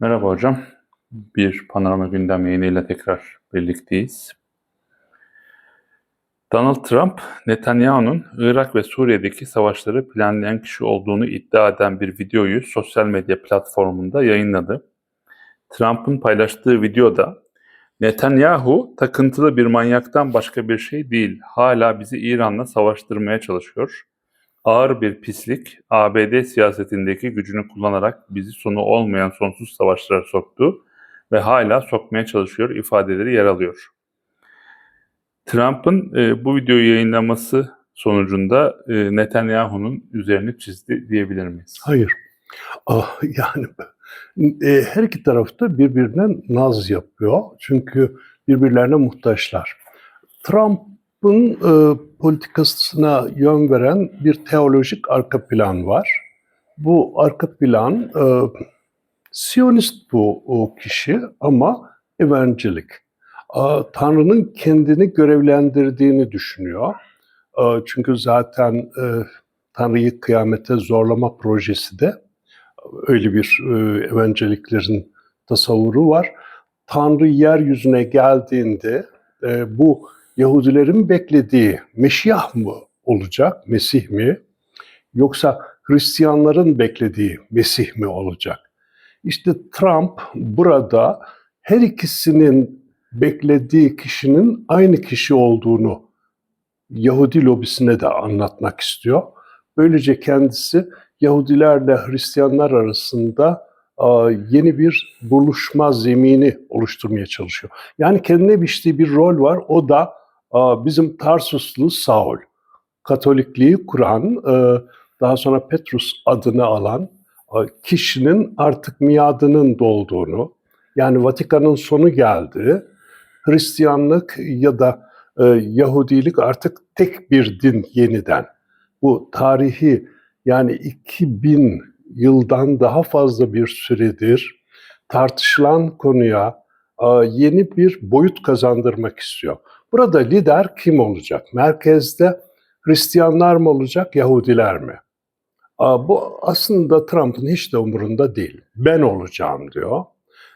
Merhaba hocam. Bir panorama gündem yayınıyla tekrar birlikteyiz. Donald Trump, Netanyahu'nun Irak ve Suriye'deki savaşları planlayan kişi olduğunu iddia eden bir videoyu sosyal medya platformunda yayınladı. Trump'ın paylaştığı videoda Netanyahu takıntılı bir manyaktan başka bir şey değil. Hala bizi İran'la savaştırmaya çalışıyor. Ağır bir pislik, ABD siyasetindeki gücünü kullanarak bizi sonu olmayan sonsuz savaşlara soktu ve hala sokmaya çalışıyor ifadeleri yer alıyor. Trump'ın e, bu videoyu yayınlaması sonucunda e, Netanyahu'nun üzerini çizdi diyebilir miyiz? Hayır. Ah, yani e, her iki tarafta birbirine naz yapıyor. Çünkü birbirlerine muhtaçlar. Trump'ın e, politikasına yön veren bir teolojik arka plan var. Bu arka plan e, Siyonist bu o kişi ama evangelik. E, Tanrı'nın kendini görevlendirdiğini düşünüyor. E, çünkü zaten e, Tanrı'yı kıyamete zorlama projesi de öyle bir e, evangeliklerin tasavvuru var. Tanrı yeryüzüne geldiğinde e, bu Yahudilerin beklediği Meşiyah mı olacak, Mesih mi? Yoksa Hristiyanların beklediği Mesih mi olacak? İşte Trump burada her ikisinin beklediği kişinin aynı kişi olduğunu Yahudi lobisine de anlatmak istiyor. Böylece kendisi Yahudilerle Hristiyanlar arasında yeni bir buluşma zemini oluşturmaya çalışıyor. Yani kendine biçtiği bir rol var. O da bizim Tarsuslu Saul. Katolikliği kuran, e, daha sonra Petrus adını alan a, kişinin artık miadının dolduğunu, yani Vatikan'ın sonu geldi. Hristiyanlık ya da e, Yahudilik artık tek bir din yeniden. Bu tarihi yani 2000 yıldan daha fazla bir süredir tartışılan konuya e, yeni bir boyut kazandırmak istiyor. Burada lider kim olacak? Merkezde Hristiyanlar mı olacak, Yahudiler mi? Bu aslında Trump'ın hiç de umurunda değil. Ben olacağım diyor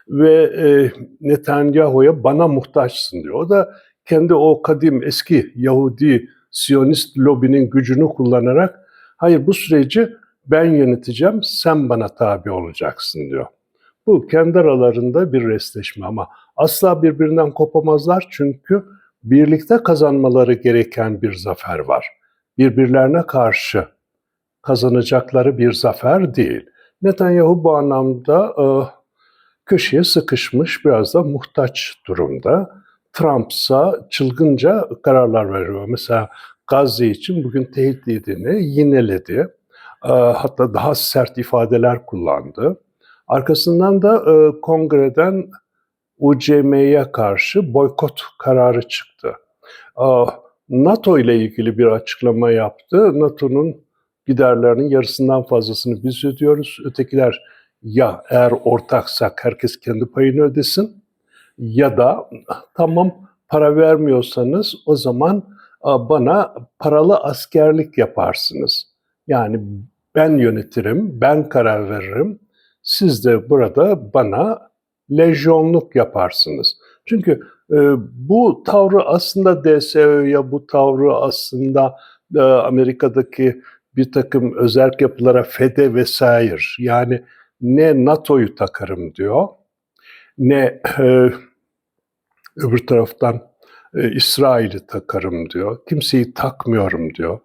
ve e, Netanyahu'ya bana muhtaçsın diyor. O da kendi o kadim eski Yahudi Siyonist lobinin gücünü kullanarak hayır bu süreci ben yöneteceğim sen bana tabi olacaksın diyor. Bu kendi aralarında bir restleşme ama asla birbirinden kopamazlar çünkü birlikte kazanmaları gereken bir zafer var. Birbirlerine karşı kazanacakları bir zafer değil. Netanyahu bu anlamda e, köşeye sıkışmış, biraz da muhtaç durumda. Trump'sa çılgınca kararlar veriyor. Mesela Gazze için bugün tehdidini yineledi. E, hatta daha sert ifadeler kullandı. Arkasından da e, kongreden UCM'ye karşı boykot kararı çıktı. NATO ile ilgili bir açıklama yaptı. NATO'nun giderlerinin yarısından fazlasını biz ödüyoruz. Ötekiler ya eğer ortaksak herkes kendi payını ödesin ya da tamam para vermiyorsanız o zaman bana paralı askerlik yaparsınız. Yani ben yönetirim, ben karar veririm. Siz de burada bana lejyonluk yaparsınız. Çünkü e, bu tavrı aslında DSÖ'ye, bu tavrı aslında e, Amerika'daki bir takım özerk yapılara FED'e vesaire yani ne NATO'yu takarım diyor, ne e, öbür taraftan e, İsrail'i takarım diyor, kimseyi takmıyorum diyor.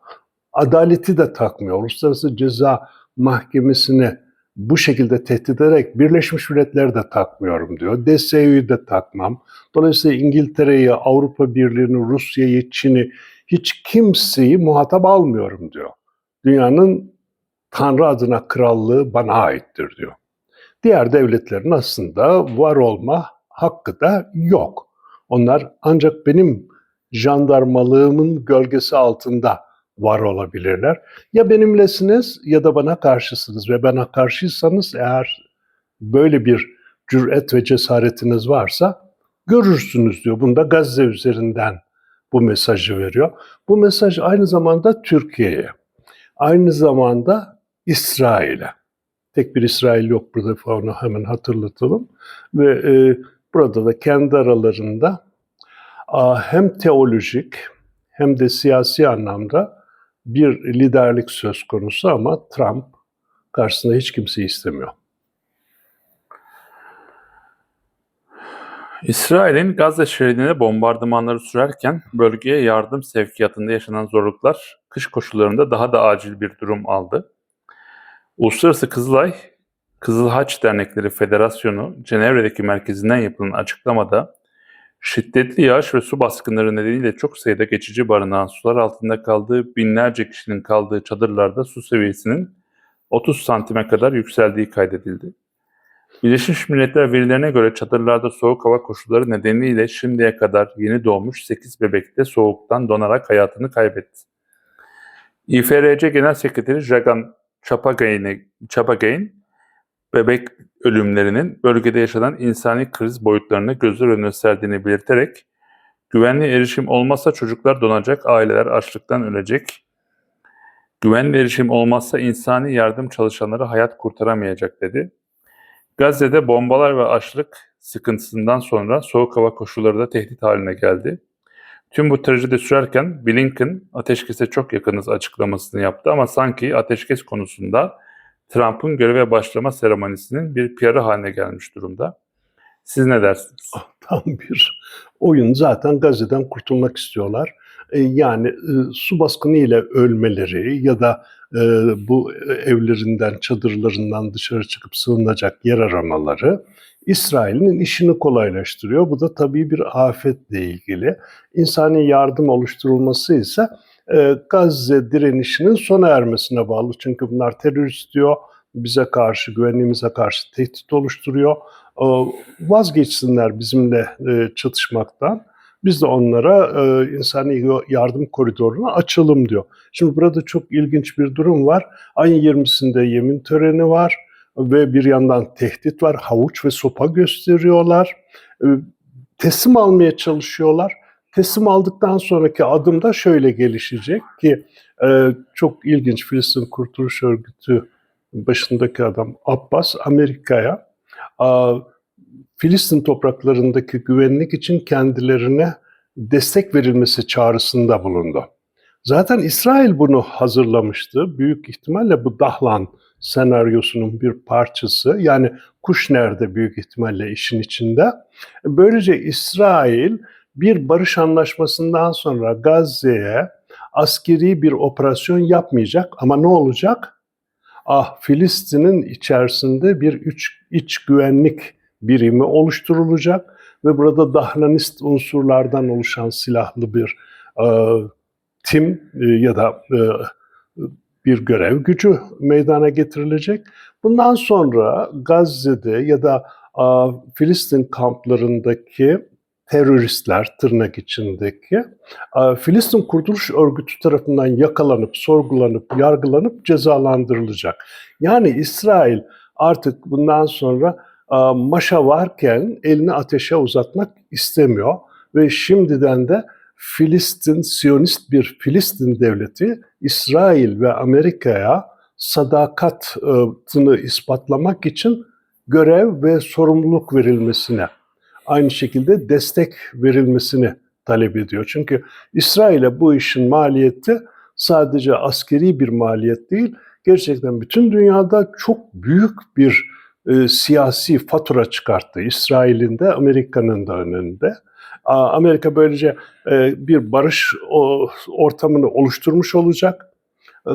Adaleti de takmıyor. Uluslararası Ceza Mahkemesi'ni bu şekilde tehdit ederek Birleşmiş Milletleri de takmıyorum diyor. DSU'yu de takmam. Dolayısıyla İngiltere'yi, Avrupa Birliği'ni, Rusya'yı, Çin'i hiç kimseyi muhatap almıyorum diyor. Dünyanın Tanrı adına krallığı bana aittir diyor. Diğer devletlerin aslında var olma hakkı da yok. Onlar ancak benim jandarmalığımın gölgesi altında var olabilirler. Ya benimlesiniz ya da bana karşısınız ve bana karşıysanız eğer böyle bir cüret ve cesaretiniz varsa görürsünüz diyor. Bunda Gazze üzerinden bu mesajı veriyor. Bu mesaj aynı zamanda Türkiye'ye, aynı zamanda İsrail'e. Tek bir İsrail yok burada onu hemen hatırlatalım. Ve e, burada da kendi aralarında a, hem teolojik hem de siyasi anlamda bir liderlik söz konusu ama Trump karşısında hiç kimseyi istemiyor. İsrail'in Gazze şeridine bombardımanları sürerken bölgeye yardım sevkiyatında yaşanan zorluklar kış koşullarında daha da acil bir durum aldı. Uluslararası Kızılay, Kızıl Haç Dernekleri Federasyonu Cenevre'deki merkezinden yapılan açıklamada şiddetli yağış ve su baskınları nedeniyle çok sayıda geçici barınağın sular altında kaldığı binlerce kişinin kaldığı çadırlarda su seviyesinin 30 santime kadar yükseldiği kaydedildi. Birleşmiş Milletler verilerine göre çadırlarda soğuk hava koşulları nedeniyle şimdiye kadar yeni doğmuş 8 bebek de soğuktan donarak hayatını kaybetti. İFRC Genel Sekreteri Jagan Chapagain, Chapagain bebek ölümlerinin bölgede yaşanan insani kriz boyutlarını gözler önüne serdiğini belirterek güvenli erişim olmazsa çocuklar donacak, aileler açlıktan ölecek, güvenli erişim olmazsa insani yardım çalışanları hayat kurtaramayacak dedi. Gazze'de bombalar ve açlık sıkıntısından sonra soğuk hava koşulları da tehdit haline geldi. Tüm bu trajedi sürerken Blinken ateşkese çok yakınız açıklamasını yaptı ama sanki ateşkes konusunda Trump'ın göreve başlama seremonisinin bir PR'ı haline gelmiş durumda. Siz ne dersiniz? Ah, Tam bir oyun zaten Gazze'den kurtulmak istiyorlar. E, yani e, su baskını ile ölmeleri ya da e, bu evlerinden, çadırlarından dışarı çıkıp sığınacak yer aramaları İsrail'in işini kolaylaştırıyor. Bu da tabii bir afetle ilgili. İnsani yardım oluşturulması ise e, Gazze direnişinin sona ermesine bağlı. Çünkü bunlar terörist diyor, bize karşı, güvenliğimize karşı tehdit oluşturuyor. E, vazgeçsinler bizimle e, çatışmaktan. Biz de onlara e, insani yardım koridorunu açalım diyor. Şimdi burada çok ilginç bir durum var. Ayın 20'sinde yemin töreni var ve bir yandan tehdit var. Havuç ve sopa gösteriyorlar. E, teslim almaya çalışıyorlar. Teslim aldıktan sonraki adım da şöyle gelişecek ki e, çok ilginç Filistin Kurtuluş Örgütü başındaki adam Abbas Amerika'ya Filistin topraklarındaki güvenlik için kendilerine destek verilmesi çağrısında bulundu. Zaten İsrail bunu hazırlamıştı. Büyük ihtimalle bu Dahlan senaryosunun bir parçası. Yani Kuşner de büyük ihtimalle işin içinde. Böylece İsrail bir barış anlaşmasından sonra Gazze'ye askeri bir operasyon yapmayacak ama ne olacak? Ah Filistin'in içerisinde bir iç, iç güvenlik birimi oluşturulacak ve burada dahlanist unsurlardan oluşan silahlı bir e, tim e, ya da e, bir görev gücü meydana getirilecek. Bundan sonra Gazze'de ya da Filistin kamplarındaki teröristler tırnak içindeki e, Filistin Kurtuluş Örgütü tarafından yakalanıp, sorgulanıp, yargılanıp cezalandırılacak. Yani İsrail artık bundan sonra e, maşa varken elini ateşe uzatmak istemiyor ve şimdiden de Filistin, Siyonist bir Filistin devleti İsrail ve Amerika'ya sadakatını ispatlamak için görev ve sorumluluk verilmesine, aynı şekilde destek verilmesini talep ediyor. Çünkü İsrail'e bu işin maliyeti sadece askeri bir maliyet değil, gerçekten bütün dünyada çok büyük bir e, siyasi fatura çıkarttı. İsrail'in de Amerika'nın da önünde. Amerika böylece e, bir barış ortamını oluşturmuş olacak.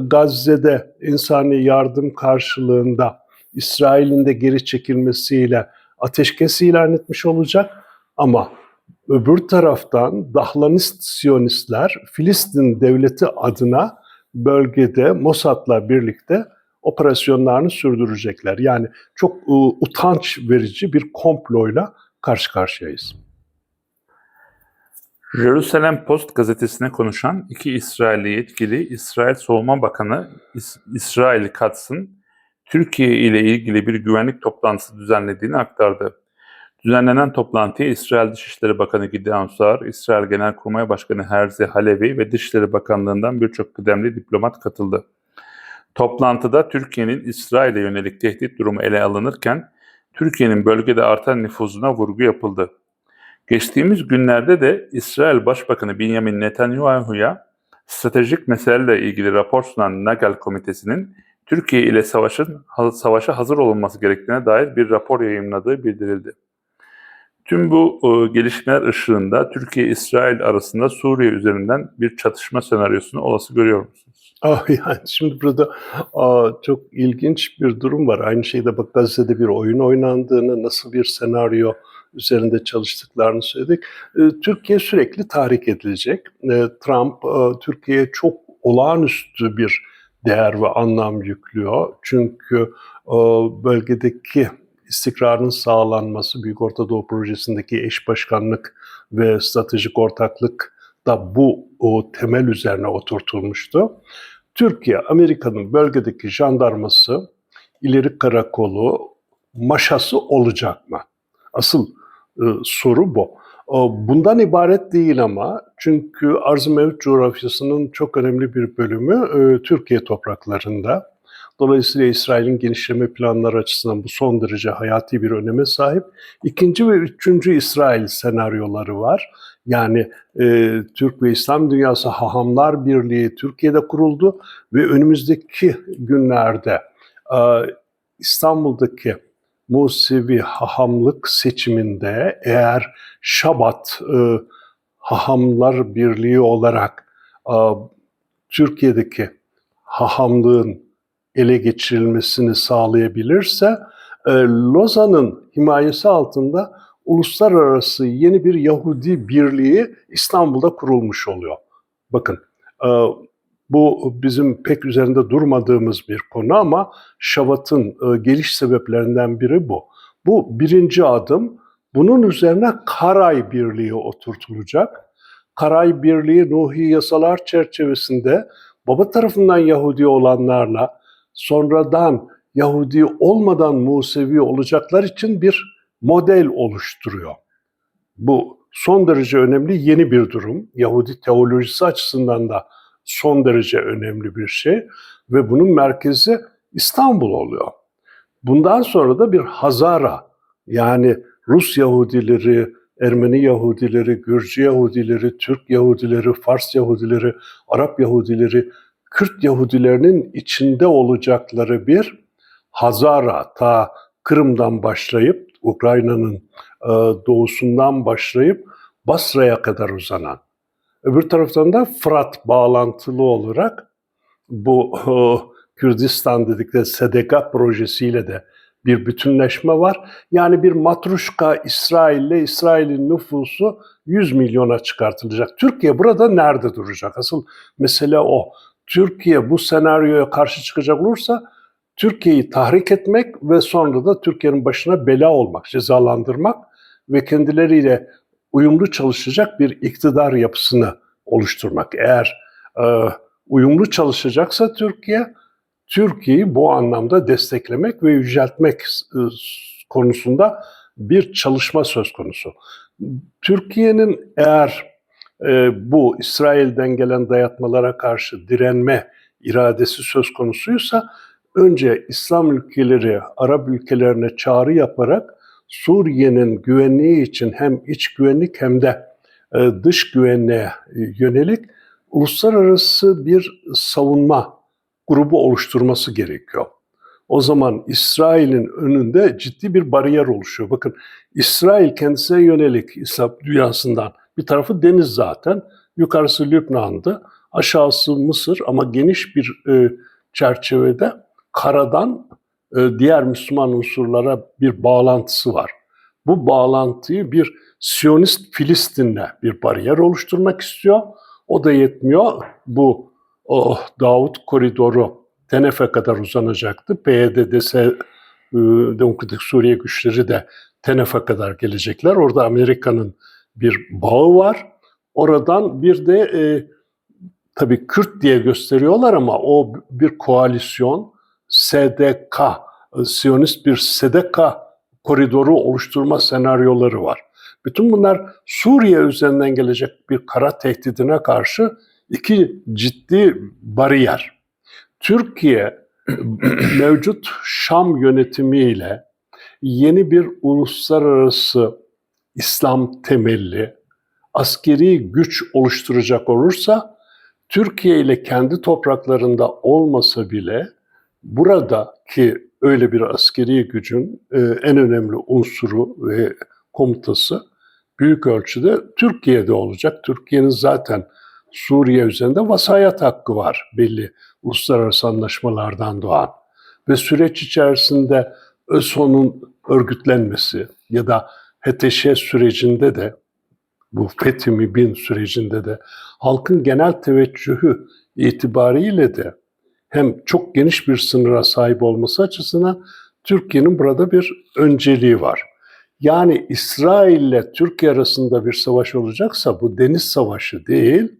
Gazze'de insani yardım karşılığında İsrail'in de geri çekilmesiyle ateşkes ilan etmiş olacak. Ama öbür taraftan Dahlanist Siyonistler Filistin devleti adına bölgede Mossad'la birlikte operasyonlarını sürdürecekler. Yani çok utanç verici bir komployla karşı karşıyayız. Jerusalem Post gazetesine konuşan iki İsrailli yetkili İsrail Savunma Bakanı İs- İsrail Katz'ın Türkiye ile ilgili bir güvenlik toplantısı düzenlediğini aktardı. Düzenlenen toplantıya İsrail Dışişleri Bakanı Gideon Saar, İsrail Genelkurmay Başkanı Herzi Halevi ve Dışişleri Bakanlığı'ndan birçok kıdemli diplomat katıldı. Toplantıda Türkiye'nin İsrail'e yönelik tehdit durumu ele alınırken Türkiye'nin bölgede artan nüfuzuna vurgu yapıldı. Geçtiğimiz günlerde de İsrail Başbakanı Benjamin Netanyahu'ya stratejik meselelerle ilgili rapor sunan Nagel Komitesi'nin Türkiye ile savaşın savaşa hazır olunması gerektiğine dair bir rapor yayımladığı bildirildi. Tüm bu e, gelişmeler ışığında Türkiye-İsrail arasında Suriye üzerinden bir çatışma senaryosunu olası görüyor musunuz? Ah, yani şimdi burada aa, çok ilginç bir durum var. Aynı şeyde bak Gazze'de bir oyun oynandığını, nasıl bir senaryo üzerinde çalıştıklarını söyledik. Ee, Türkiye sürekli tahrik edilecek. Ee, Trump e, Türkiye'ye çok olağanüstü bir değer ve anlam yüklüyor. Çünkü e, bölgedeki istikrarın sağlanması, Büyük Orta Doğu Projesi'ndeki eş başkanlık ve stratejik ortaklık da bu o temel üzerine oturtulmuştu. Türkiye, Amerika'nın bölgedeki jandarması, ileri karakolu, maşası olacak mı? Asıl e, soru bu. Bundan ibaret değil ama çünkü arz-ı mevcut coğrafyasının çok önemli bir bölümü e, Türkiye topraklarında. Dolayısıyla İsrail'in genişleme planları açısından bu son derece hayati bir öneme sahip. İkinci ve üçüncü İsrail senaryoları var. Yani e, Türk ve İslam Dünyası Hahamlar Birliği Türkiye'de kuruldu ve önümüzdeki günlerde e, İstanbul'daki Musevi Hahamlık seçiminde eğer Şabat e, Hahamlar Birliği olarak e, Türkiye'deki hahamlığın ele geçirilmesini sağlayabilirse e, Lozan'ın himayesi altında uluslararası yeni bir Yahudi birliği İstanbul'da kurulmuş oluyor. Bakın e, bu bizim pek üzerinde durmadığımız bir konu ama Şavat'ın e, geliş sebeplerinden biri bu. Bu birinci adım. Bunun üzerine Karay Birliği oturtulacak. Karay Birliği Nuhi yasalar çerçevesinde baba tarafından Yahudi olanlarla sonradan Yahudi olmadan Musevi olacaklar için bir model oluşturuyor. Bu son derece önemli yeni bir durum. Yahudi teolojisi açısından da son derece önemli bir şey ve bunun merkezi İstanbul oluyor. Bundan sonra da bir Hazara yani Rus Yahudileri, Ermeni Yahudileri, Gürcü Yahudileri, Türk Yahudileri, Fars Yahudileri, Arap Yahudileri, Kürt Yahudilerinin içinde olacakları bir Hazara ta Kırım'dan başlayıp Ukrayna'nın doğusundan başlayıp Basra'ya kadar uzanan. Öbür taraftan da Fırat bağlantılı olarak bu e, Kürdistan dedikleri SDK projesiyle de bir bütünleşme var. Yani bir matruşka İsrail'le İsrail'in nüfusu 100 milyona çıkartılacak. Türkiye burada nerede duracak? Asıl mesele o. Türkiye bu senaryoya karşı çıkacak olursa Türkiye'yi tahrik etmek ve sonra da Türkiye'nin başına bela olmak, cezalandırmak ve kendileriyle uyumlu çalışacak bir iktidar yapısını oluşturmak. Eğer e, uyumlu çalışacaksa Türkiye, Türkiye'yi bu anlamda desteklemek ve yüceltmek e, konusunda bir çalışma söz konusu. Türkiye'nin eğer e, bu İsrail'den gelen dayatmalara karşı direnme iradesi söz konusuysa önce İslam ülkeleri, Arap ülkelerine çağrı yaparak Suriye'nin güvenliği için hem iç güvenlik hem de e, dış güvenliğe yönelik uluslararası bir savunma grubu oluşturması gerekiyor. O zaman İsrail'in önünde ciddi bir bariyer oluşuyor. Bakın İsrail kendisine yönelik İslam dünyasından bir tarafı deniz zaten. Yukarısı Lübnan'dı. Aşağısı Mısır ama geniş bir e, çerçevede karadan e, diğer Müslüman unsurlara bir bağlantısı var. Bu bağlantıyı bir Siyonist Filistin'le bir bariyer oluşturmak istiyor. O da yetmiyor. Bu oh, Davut koridoru Tenef'e kadar uzanacaktı. PYD'dse e, Demokratik Suriye güçleri de Tenef'e kadar gelecekler. Orada Amerika'nın bir bağı var. Oradan bir de e, tabii Kürt diye gösteriyorlar ama o bir koalisyon SDK, e, Siyonist bir SDK koridoru oluşturma senaryoları var. Bütün bunlar Suriye üzerinden gelecek bir kara tehdidine karşı iki ciddi bariyer. Türkiye mevcut Şam yönetimiyle yeni bir uluslararası İslam temelli askeri güç oluşturacak olursa Türkiye ile kendi topraklarında olmasa bile burada ki öyle bir askeri gücün e, en önemli unsuru ve komutası büyük ölçüde Türkiye'de olacak. Türkiye'nin zaten Suriye üzerinde vasayet hakkı var belli uluslararası anlaşmalardan doğan. Ve süreç içerisinde ÖSO'nun örgütlenmesi ya da HTŞ sürecinde de bu Fethi bin sürecinde de halkın genel teveccühü itibariyle de hem çok geniş bir sınıra sahip olması açısından Türkiye'nin burada bir önceliği var. Yani İsrail ile Türkiye arasında bir savaş olacaksa bu deniz savaşı değil,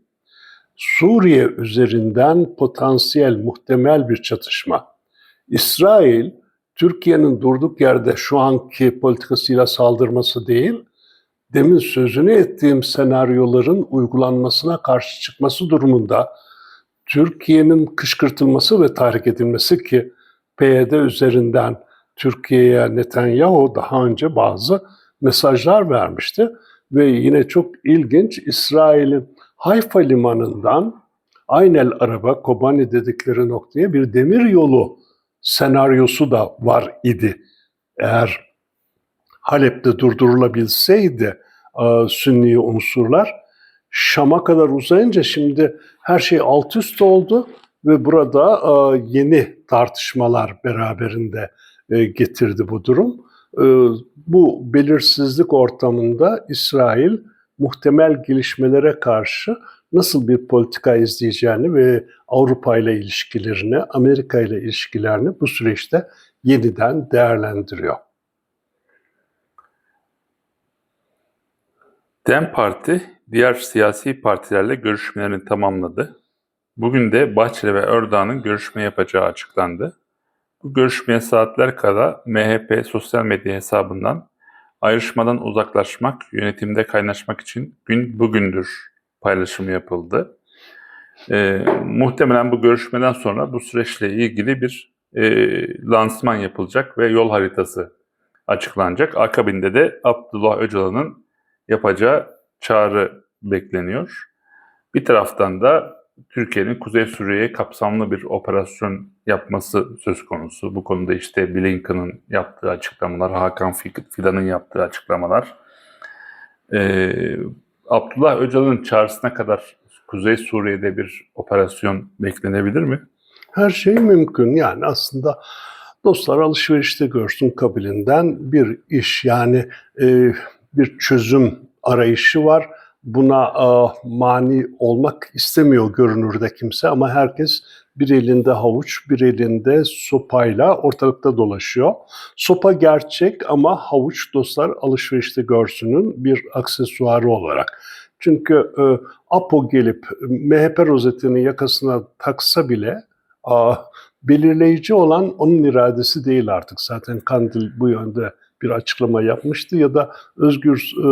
Suriye üzerinden potansiyel, muhtemel bir çatışma. İsrail, Türkiye'nin durduk yerde şu anki politikasıyla saldırması değil, demin sözünü ettiğim senaryoların uygulanmasına karşı çıkması durumunda Türkiye'nin kışkırtılması ve tahrik edilmesi ki PYD üzerinden Türkiye'ye Netanyahu daha önce bazı mesajlar vermişti ve yine çok ilginç İsrail'in Hayfa limanından Aynel Araba, Kobani dedikleri noktaya bir demir yolu senaryosu da var idi. Eğer Halep'te durdurulabilseydi e, Sünni unsurlar Şam'a kadar uzayınca şimdi her şey alt üst oldu ve burada e, yeni tartışmalar beraberinde e, getirdi bu durum. E, bu belirsizlik ortamında İsrail muhtemel gelişmelere karşı nasıl bir politika izleyeceğini ve Avrupa ile ilişkilerini, Amerika ile ilişkilerini bu süreçte yeniden değerlendiriyor. DEM Parti diğer siyasi partilerle görüşmelerini tamamladı. Bugün de Bahçeli ve Erdoğan'ın görüşme yapacağı açıklandı. Bu görüşmeye saatler kala MHP sosyal medya hesabından ayrışmadan uzaklaşmak, yönetimde kaynaşmak için gün bugündür paylaşımı yapıldı. E, muhtemelen bu görüşmeden sonra bu süreçle ilgili bir e, lansman yapılacak ve yol haritası açıklanacak. Akabinde de Abdullah Öcalan'ın yapacağı çağrı bekleniyor. Bir taraftan da Türkiye'nin Kuzey Suriye'ye kapsamlı bir operasyon yapması söz konusu. Bu konuda işte Blinken'ın yaptığı açıklamalar, Hakan Fidan'ın yaptığı açıklamalar. Ee, Abdullah Öcalan'ın çağrısına kadar Kuzey Suriye'de bir operasyon beklenebilir mi? Her şey mümkün. Yani aslında dostlar alışverişte görsün kabilinden bir iş yani e, bir çözüm arayışı var. Buna e, mani olmak istemiyor görünürde kimse ama herkes bir elinde havuç, bir elinde sopayla ortalıkta dolaşıyor. Sopa gerçek ama havuç dostlar alışverişte görsünün bir aksesuarı olarak. Çünkü e, APO gelip MHP rozetini yakasına taksa bile a, belirleyici olan onun iradesi değil artık. Zaten Kandil bu yönde bir açıklama yapmıştı ya da Özgür e,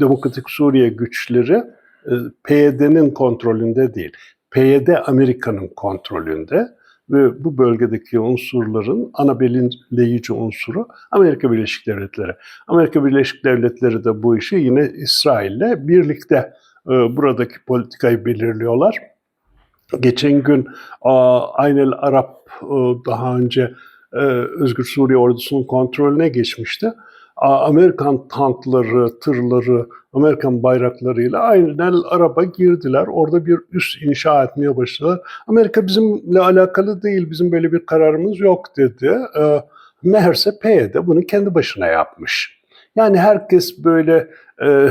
Demokratik Suriye güçleri e, PYD'nin kontrolünde değil. PYD Amerika'nın kontrolünde ve bu bölgedeki unsurların ana belirleyici unsuru Amerika Birleşik Devletleri. Amerika Birleşik Devletleri de bu işi yine İsrail'le birlikte e, buradaki politikayı belirliyorlar. Geçen gün Aynel Arap e, daha önce Özgür Suriye ordusunun kontrolüne geçmişti. Amerikan tankları, tırları, Amerikan bayraklarıyla aynen araba girdiler. Orada bir üs inşa etmeye başladılar. Amerika bizimle alakalı değil, bizim böyle bir kararımız yok dedi. E, meğerse PYD bunu kendi başına yapmış. Yani herkes böyle e,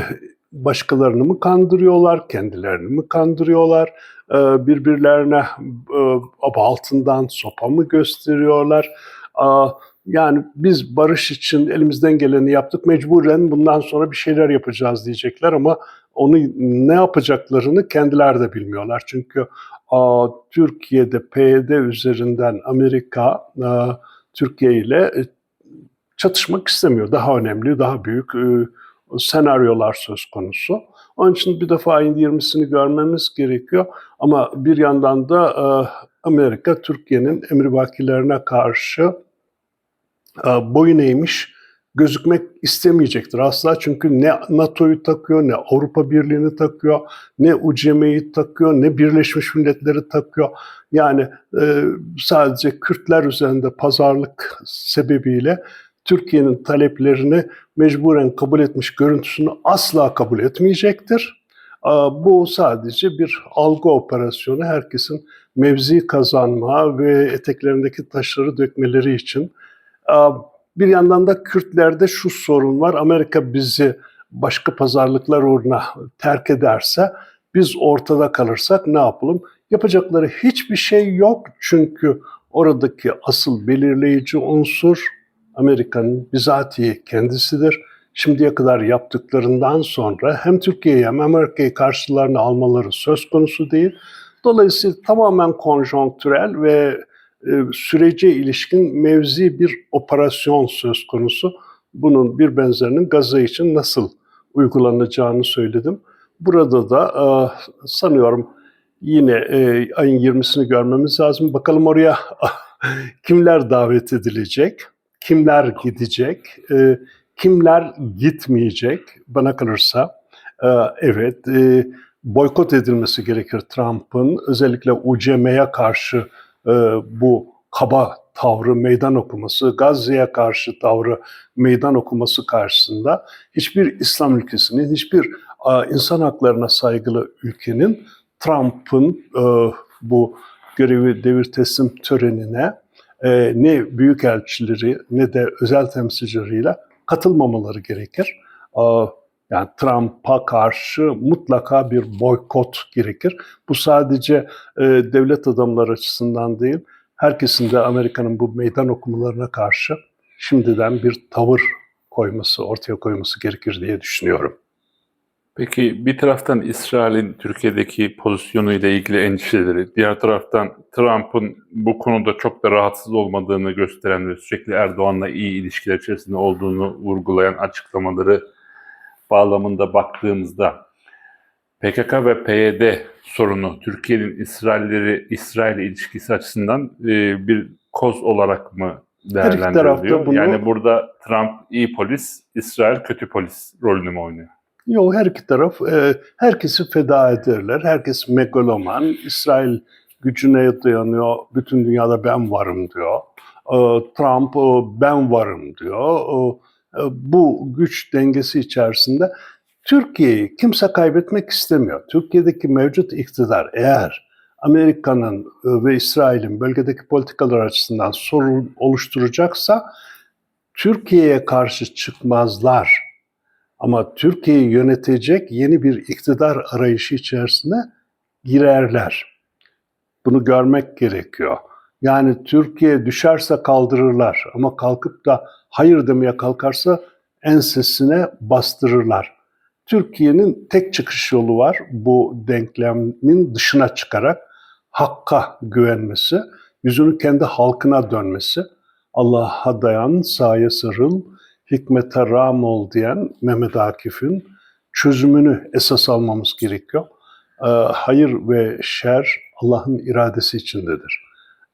başkalarını mı kandırıyorlar, kendilerini mi kandırıyorlar, e, birbirlerine altından sopa mı gösteriyorlar? Yani biz barış için elimizden geleni yaptık. Mecburen bundan sonra bir şeyler yapacağız diyecekler ama onu ne yapacaklarını kendiler de bilmiyorlar. Çünkü Türkiye'de PYD üzerinden Amerika Türkiye ile e, çatışmak istemiyor. Daha önemli, daha büyük e, senaryolar söz konusu. Onun için bir defa ayın 20'sini görmemiz gerekiyor. Ama bir yandan da Amerika Türkiye'nin emrivakilerine karşı boyun eğmiş gözükmek istemeyecektir asla. Çünkü ne NATO'yu takıyor, ne Avrupa Birliği'ni takıyor, ne UCM'yi takıyor, ne Birleşmiş Milletleri takıyor. Yani e, sadece Kürtler üzerinde pazarlık sebebiyle Türkiye'nin taleplerini mecburen kabul etmiş görüntüsünü asla kabul etmeyecektir. Aa, Bu sadece bir algı operasyonu. Herkesin mevzi kazanma ve eteklerindeki taşları dökmeleri için. Bir yandan da Kürtlerde şu sorun var. Amerika bizi başka pazarlıklar uğruna terk ederse biz ortada kalırsak ne yapalım? Yapacakları hiçbir şey yok. Çünkü oradaki asıl belirleyici unsur Amerika'nın bizatihi kendisidir. Şimdiye kadar yaptıklarından sonra hem Türkiye'yi hem Amerika'yı karşılarına almaları söz konusu değil. Dolayısıyla tamamen konjonktürel ve sürece ilişkin mevzi bir operasyon söz konusu. Bunun bir benzerinin Gazze için nasıl uygulanacağını söyledim. Burada da e, sanıyorum yine e, ayın 20'sini görmemiz lazım. Bakalım oraya kimler davet edilecek, kimler gidecek, e, kimler gitmeyecek bana kalırsa. e, evet, e, boykot edilmesi gerekir Trump'ın. Özellikle UCM'ye karşı e, bu kaba tavrı meydan okuması, Gazze'ye karşı tavrı meydan okuması karşısında hiçbir İslam ülkesinin, hiçbir insan haklarına saygılı ülkenin Trump'ın e, bu görevi devir teslim törenine e, ne büyükelçileri ne de özel temsilcileriyle katılmamaları gerekir. Yani Trump'a karşı mutlaka bir boykot gerekir. Bu sadece e, devlet adamları açısından değil, herkesin de Amerika'nın bu meydan okumalarına karşı şimdiden bir tavır koyması, ortaya koyması gerekir diye düşünüyorum. Peki bir taraftan İsrail'in Türkiye'deki pozisyonu ile ilgili endişeleri, diğer taraftan Trump'ın bu konuda çok da rahatsız olmadığını gösteren ve sürekli Erdoğan'la iyi ilişkiler içerisinde olduğunu vurgulayan açıklamaları bağlamında baktığımızda PKK ve PYD sorunu Türkiye'nin İsrailleri İsrail ilişkisi açısından e, bir koz olarak mı değerlendiriliyor? bunu- Yani burada Trump iyi polis, İsrail kötü polis rolünü mü oynuyor? Yok her iki taraf e, herkesi feda ederler. Herkes megaloman. İsrail gücüne dayanıyor. Bütün dünyada ben varım diyor. E, Trump e, ben varım diyor. E, bu güç dengesi içerisinde Türkiye'yi kimse kaybetmek istemiyor. Türkiye'deki mevcut iktidar eğer Amerika'nın e, ve İsrail'in bölgedeki politikalar açısından sorun oluşturacaksa Türkiye'ye karşı çıkmazlar. Ama Türkiye'yi yönetecek yeni bir iktidar arayışı içerisine girerler. Bunu görmek gerekiyor. Yani Türkiye düşerse kaldırırlar ama kalkıp da hayır demeye kalkarsa ensesine bastırırlar. Türkiye'nin tek çıkış yolu var bu denklemin dışına çıkarak hakka güvenmesi, yüzünü kendi halkına dönmesi, Allah'a dayan, saye sarıl, hikmete ram ol diyen Mehmet Akif'in çözümünü esas almamız gerekiyor. Ee, hayır ve şer Allah'ın iradesi içindedir.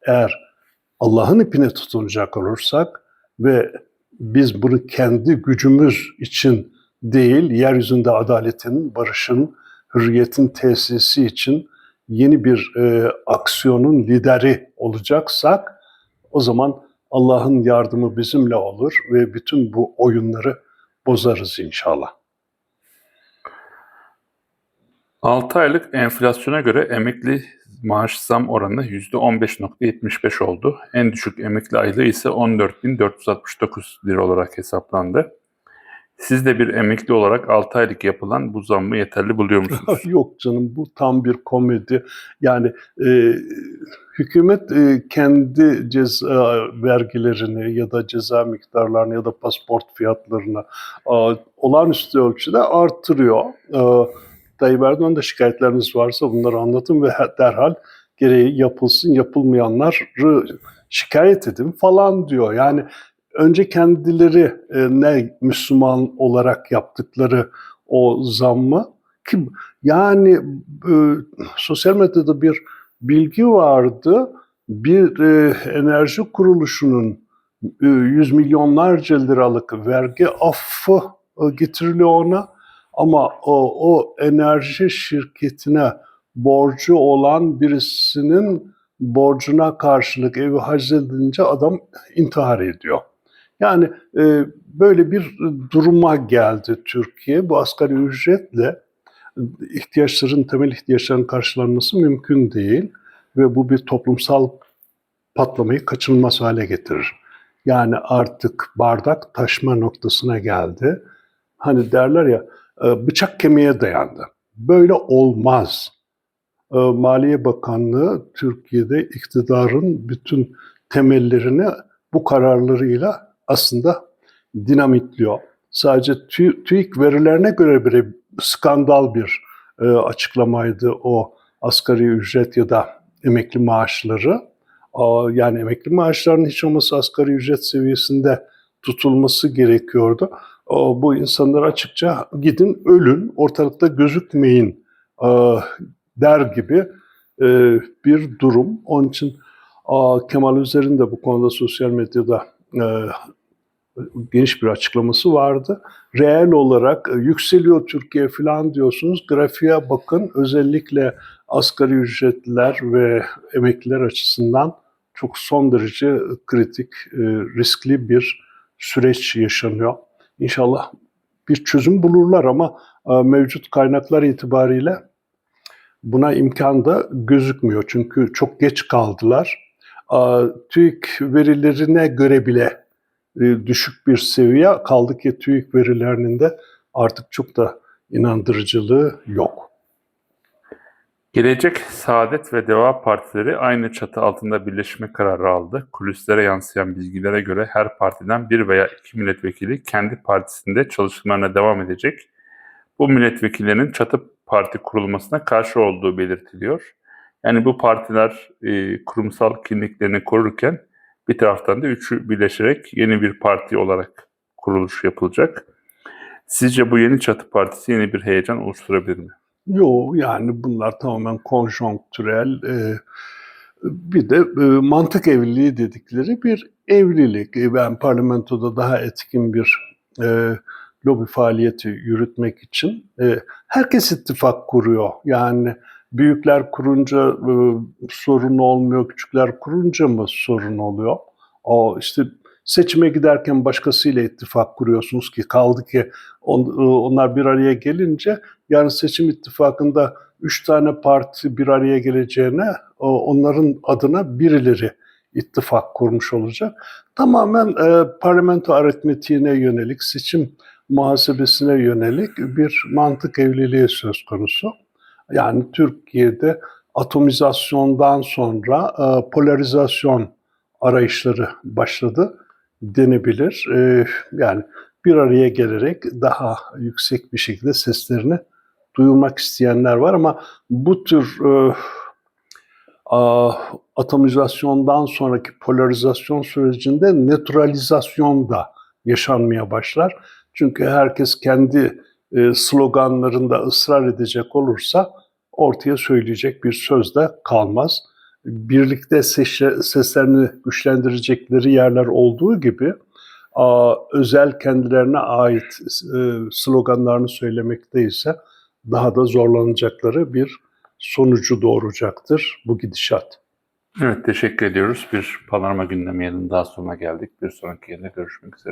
Eğer Allah'ın ipine tutunacak olursak ve biz bunu kendi gücümüz için değil, yeryüzünde adaletin, barışın, hürriyetin tesisi için yeni bir e, aksiyonun lideri olacaksak o zaman Allah'ın yardımı bizimle olur ve bütün bu oyunları bozarız inşallah. 6 aylık enflasyona göre emekli maaş zam oranı %15.75 oldu. En düşük emekli aylığı ise 14.469 lira olarak hesaplandı. Siz de bir emekli olarak 6 aylık yapılan bu zammı yeterli buluyor musunuz? Yok canım bu tam bir komedi. Yani e, hükümet e, kendi ceza vergilerini ya da ceza miktarlarını ya da pasport fiyatlarını e, olağanüstü ölçüde artırıyor. E, Tayyip Erdoğan da şikayetleriniz varsa bunları anlatın ve derhal gereği yapılsın, yapılmayanları şikayet edin falan diyor. Yani önce kendileri e, ne Müslüman olarak yaptıkları o zammı kim yani e, sosyal medyada bir bilgi vardı. Bir e, enerji kuruluşunun e, yüz milyonlarca liralık vergi affı e, getiriliyor ona ama o, o enerji şirketine borcu olan birisinin borcuna karşılık evi haczedilince adam intihar ediyor. Yani e, böyle bir duruma geldi Türkiye. Bu asgari ücretle ihtiyaçların, temel ihtiyaçların karşılanması mümkün değil. Ve bu bir toplumsal patlamayı kaçınılmaz hale getirir. Yani artık bardak taşma noktasına geldi. Hani derler ya bıçak kemiğe dayandı. Böyle olmaz. E, Maliye Bakanlığı Türkiye'de iktidarın bütün temellerini bu kararlarıyla aslında dinamitliyor. Sadece TÜ- TÜİK verilerine göre bile skandal bir e, açıklamaydı o asgari ücret ya da emekli maaşları. Aa, Yani emekli maaşlarının hiç olmazsa asgari ücret seviyesinde tutulması gerekiyordu. Aa, Bu insanlar açıkça gidin ölün, ortalıkta gözükmeyin aa, der gibi e, bir durum. Onun için aa, Kemal Üzer'in de bu konuda sosyal medyada e, geniş bir açıklaması vardı. Reel olarak e, yükseliyor Türkiye falan diyorsunuz. Grafiğe bakın özellikle asgari ücretliler ve emekliler açısından çok son derece kritik, e, riskli bir süreç yaşanıyor. İnşallah bir çözüm bulurlar ama e, mevcut kaynaklar itibariyle buna imkan da gözükmüyor. Çünkü çok geç kaldılar. E, TÜİK verilerine göre bile e, düşük bir seviye kaldı ki TÜİK verilerinin de artık çok da inandırıcılığı yok. Gelecek Saadet ve Deva Partileri aynı çatı altında birleşme kararı aldı. Kulislere yansıyan bilgilere göre her partiden bir veya iki milletvekili kendi partisinde çalışmalarına devam edecek. Bu milletvekillerinin çatı parti kurulmasına karşı olduğu belirtiliyor. Yani bu partiler e, kurumsal kimliklerini korurken bir taraftan da üçü birleşerek yeni bir parti olarak kuruluş yapılacak. Sizce bu yeni çatı partisi yeni bir heyecan oluşturabilir mi? Yok yani bunlar tamamen konjonktürel. e, bir de e, mantık evliliği dedikleri bir evlilik. E, Ben parlamentoda daha etkin bir e, lobi faaliyeti yürütmek için herkes ittifak kuruyor. Yani büyükler kurunca sorun olmuyor, küçükler kurunca mı sorun oluyor? O işte seçime giderken başkasıyla ittifak kuruyorsunuz ki kaldı ki on- onlar bir araya gelince yani seçim ittifakında üç tane parti bir araya geleceğine onların adına birileri ittifak kurmuş olacak. Tamamen e, parlamento aritmetiğine yönelik, seçim muhasebesine yönelik bir mantık evliliği söz konusu. Yani Türkiye'de atomizasyondan sonra e, polarizasyon arayışları başladı denebilir. E, yani bir araya gelerek daha yüksek bir şekilde seslerini duyurmak isteyenler var ama bu tür e, a, atomizasyondan sonraki polarizasyon sürecinde nötralizasyon da yaşanmaya başlar. Çünkü herkes kendi e, sloganlarında ısrar edecek olursa ortaya söyleyecek bir söz de kalmaz. Birlikte seşe- seslerini güçlendirecekleri yerler olduğu gibi a, özel kendilerine ait e, sloganlarını söylemekte ise daha da zorlanacakları bir sonucu doğuracaktır bu gidişat. Evet teşekkür ediyoruz. Bir panorama gündemi daha sonuna geldik. Bir sonraki yerde görüşmek üzere.